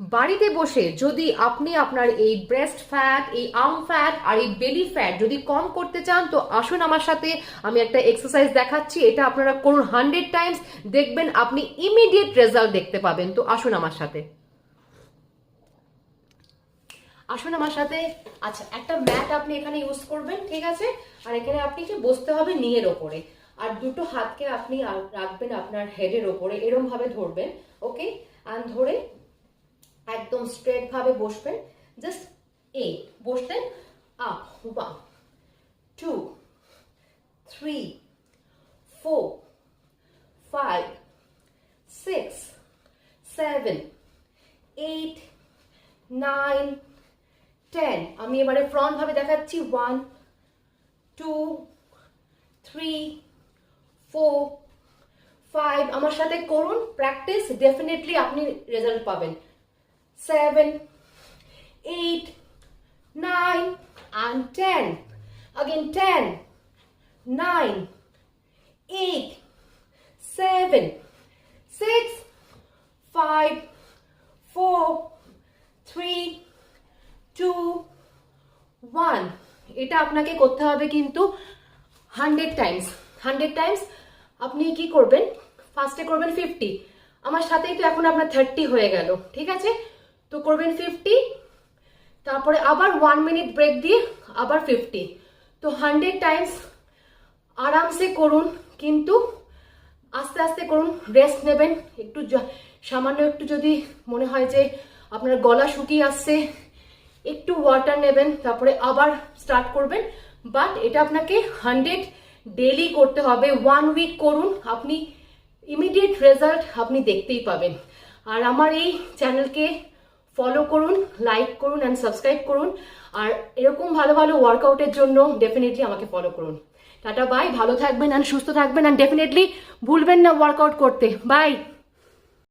বাড়িতে বসে যদি আপনি আপনার এই ব্রেস্ট ফ্যাট এই আর্ম ফ্যাট আর এই বেলি ফ্যাট যদি কম করতে চান, তো আসুন আমার সাথে, আমি একটা এক্সারসাইজ দেখাচ্ছি। এটা আপনারা করুন হান্ড্রেড টাইমস দেখবেন আপনি ইমিডিয়েট রেজাল্ট দেখতে পাবেন। তো আসুন আমার সাথে। আসুন আমার সাথে। আচ্ছা একটা ম্যাট আপনি এখানে ইউজ করবেন, ঠিক আছে? আর এখানে আপনি কি বসতে হবে নিয়ের ওপরে। আর দুটো হাতকে আপনি রাখবেন আপনার হেডের ওপরে। এরম ভাবে ধরবেন ওকে আর ধরে একদম স্ট্রেট ভাবে বসবেন জাস্ট এ বসলেন up one two three four five six seven eight nine ten আমি এবারে ফ্রন্ট ভাবে দেখাচ্ছি one two three four five আমার সাথে করুন প্র্যাকটিস ডেফিনেটলি আপনি রেজাল্ট পাবেন। Seven, eight, nine, and ten. Again, ten, nine, eight, seven, six, five, four, three, two, one এটা আপনাকে করতে হবে কিন্তু হান্ড্রেড টাইমস হান্ড্রেড টাইমস আপনি কি করবেন? ফার্স্টে করবেন ফিফটি আমার সাথেই তো এখন আপনার থার্টি হয়ে গেল। ঠিক আছে? তো করবেন ফিফটি তারপরে আবার ওয়ান মিনিট ব্রেক দিয়ে আবার ফিফটি তো হান্ড্রেড টাইমস আরামসে করুন, কিন্তু আস্তে আস্তে করুন রেস্ট নেবেন। একটু সামান্য একটু যদি মনে হয় যে আপনার গলা শুকিয়ে আসছে, একটু ওয়াটার নেবেন, তারপরে আবার স্টার্ট করবেন। বাট এটা আপনাকে হান্ড্রেড ডেলি করতে হবে। ওয়ান উইক করুন, আপনি ইমিডিয়েট রেজাল্ট আপনি দেখতেই পাবেন। আর আমার এই চ্যানেলকে ফলো করুন লাইক করুন অ্যান্ড সাবস্ক্রাইব করুন। আর এরকম ভালো ভালো ওয়ার্কআউটের জন্য ডেফিনেটলি আমাকে ফলো করুন। টাটা বাই ভালো থাকবেন অ্যান্ড সুস্থ থাকবেন অ্যান্ড ডেফিনেটলি ভুলবেন না ওয়ার্কআউট করতে। বাই